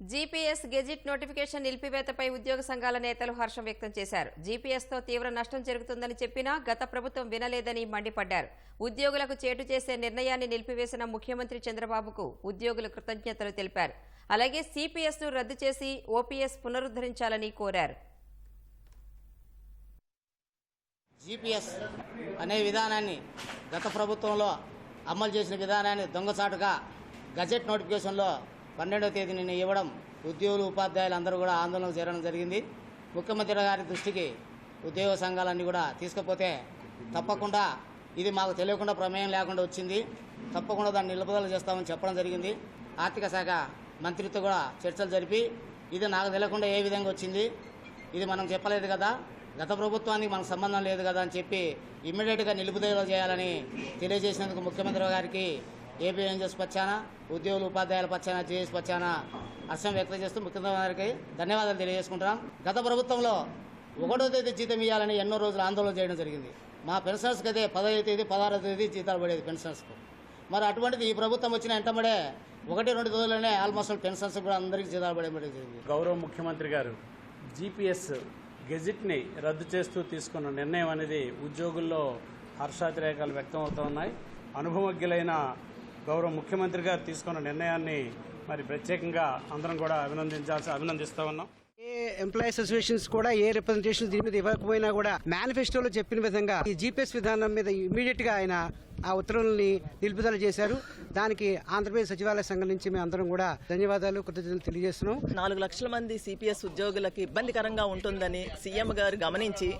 GPS gazette notification నిలిపివేతపై ఉద్యోగ సంఘాల నేతలు హర్షం వ్యక్తం చేశారు. జీపీఎస్తో తీవ్ర నష్టం జరుగుతుందని చెప్పినా గత ప్రభుత్వం వినలేదని మండిపడ్డారు. ఉద్యోగులకు చేటు చేసే నిర్ణయాన్ని నిలిపివేసిన ముఖ్యమంత్రి చంద్రబాబుకు ఉద్యోగులు కృతజ్ఞతలు తెలిపారు. అలాగే సిపిఎస్ను రద్దు చేసి ఓపీఎస్ పునరుద్ధరించాలని కోరారు. జీపీఎస్ అనే విధానాన్ని గత ప్రభుత్వంలో అమలు చేసిన విధానాన్ని దొంగచాటుగా గజెట్ నోటిఫికేషన్లో పన్నెండవ తేదీ నిన్న ఇవ్వడం ఉద్యోగులు ఉపాధ్యాయులు అందరూ కూడా ఆందోళన చేరడం జరిగింది. ముఖ్యమంత్రి గారి దృష్టికి ఉద్యోగ సంఘాలన్నీ కూడా తీసుకపోతే తప్పకుండా ఇది మాకు తెలియకుండా ప్రమేయం లేకుండా వచ్చింది. తప్పకుండా దాన్ని నిలుపుదల చేస్తామని చెప్పడం జరిగింది. ఆర్థిక శాఖ మంత్రితో కూడా చర్చలు జరిపి ఇది నాకు తెలియకుండా ఏ విధంగా వచ్చింది ఇది మనం చెప్పలేదు కదా గత ప్రభుత్వానికి మనకు సంబంధం లేదు కదా అని చెప్పి ఇమ్మీడియట్గా నిలుపుదల చేయాలని తెలియజేసినందుకు ముఖ్యమంత్రి గారికి ఏపీ ఏఎన్జెస్ పచ్చాన ఉద్యోగులు ఉపాధ్యాయుల పచ్చాన జేఎస్ పచ్చాన హర్షం వ్యక్తం చేస్తూ ముఖ్యమంత్రి ధన్యవాదాలు తెలియజేసుకుంటున్నాం. గత ప్రభుత్వంలో ఒకటో తేదీ జీతం ఇవ్వాలని ఎన్నో రోజులు ఆందోళన చేయడం జరిగింది. మా పెన్షనర్స్కి అయితే పదహైదు తేదీ పదహారో తేదీ జీతాలు పడేది పెన్షనర్స్కు. మరి అటువంటిది ఈ ప్రభుత్వం వచ్చిన వెంటబడే ఒకటి రెండు రోజుల్లోనే ఆల్మోస్ట్ పెన్షన్స్ కూడా అందరికీ జీతాలు పడేయడం జరిగింది. గౌరవ ముఖ్యమంత్రి గారు జీపీఎస్ గెజిట్ని రద్దు చేస్తూ తీసుకున్న నిర్ణయం అనేది ఉద్యోగుల్లో హర్షాతిరేకాలు వ్యక్తం అనుభవజ్ఞులైన గౌరవ ముఖ్యమంత్రి గారు తీసుకున్న నిర్ణయాన్ని మరి ప్రత్యేకంగా అందరం కూడా అభినందించాల్సి అభినందిస్తూ ఉన్నాం. ఏ ఎంప్లాయీస్ అసోసియేషన్స్ కూడా ఏ రిప్రజెంటేషన్ దీని మీద ఇవ్వకపోయినా కూడా మేనిఫెస్టోలో చెప్పిన విధంగా ఈ జీపీఎస్ విధానం మీద ఇమీడియట్గా ఆయన ఆ ఉత్తర్వుల్ని నిలుపుదల చేశారు. దానికి ఆంధ్రప్రదేశ్ సచివాలయ సంఘం నుంచి మేము అందరం కూడా ధన్యవాదాలు కృతజ్ఞతలు తెలియజేస్తున్నాం. నాలుగు లక్షల మంది సిపిఎస్ ఉద్యోగులకి ఇబ్బందికరంగా ఉంటుందని సీఎం గారు గమనించి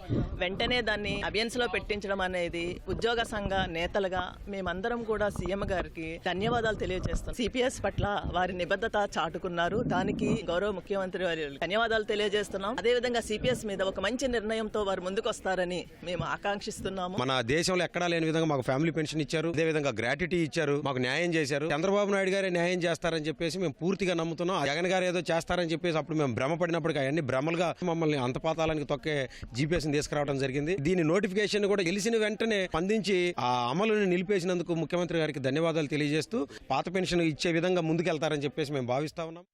వెంటనే దాన్ని అబియన్స్లో పెట్టించడం అనేది ఉద్యోగ సంఘ నేతలుగా మేమందరం కూడా సీఎం గారికి ధన్యవాదాలు తెలియజేస్తాం. సిపిఎస్ పట్ల వారి నిబద్ధత చాటుకున్నారు. దానికి గౌరవ ముఖ్యమంత్రి వారి ధన్యవాదాలు తెలియజేస్తున్నాం. అదేవిధంగా సిపిఎస్ మీద ఒక మంచి నిర్ణయంతో వారు ముందుకొస్తారని మేము ఆకాంక్షిస్తున్నాము. మన దేశంలో ఎక్కడా లేని విధంగా మాకు ఫ్యామిలీ పెన్షన్ ఇచ్చారు అదేవిధంగా గ్రాట్యుటీ ఇచ్చారు మాకు న్యాయం చేశారు. చంద్రబాబు నాయుడు గారే న్యాయం చేస్తారని చెప్పేసి మేము పూర్తిగా నమ్ముతున్నాం. జగన్ గారు ఏదో చేస్తారని చెప్పేసి అప్పుడు మేము భ్రమపడినప్పటికీ అవన్నీ భ్రమలుగా మమ్మల్ని అంతపాతాలానికి తొక్కే జీపీఎస్ తీసుకురావడం జరిగింది. దీని నోటిఫికేషన్ కూడా గెలిచిన వెంటనే స్పందించి ఆ అమలుని నిలిపేసినందుకు ముఖ్యమంత్రి గారికి ధన్యవాదాలు తెలియజేస్తూ పాత పెన్షన్ ఇచ్చే విధంగా ముందుకెళ్తారని చెప్పేసి మేము భావిస్తా ఉన్నాం.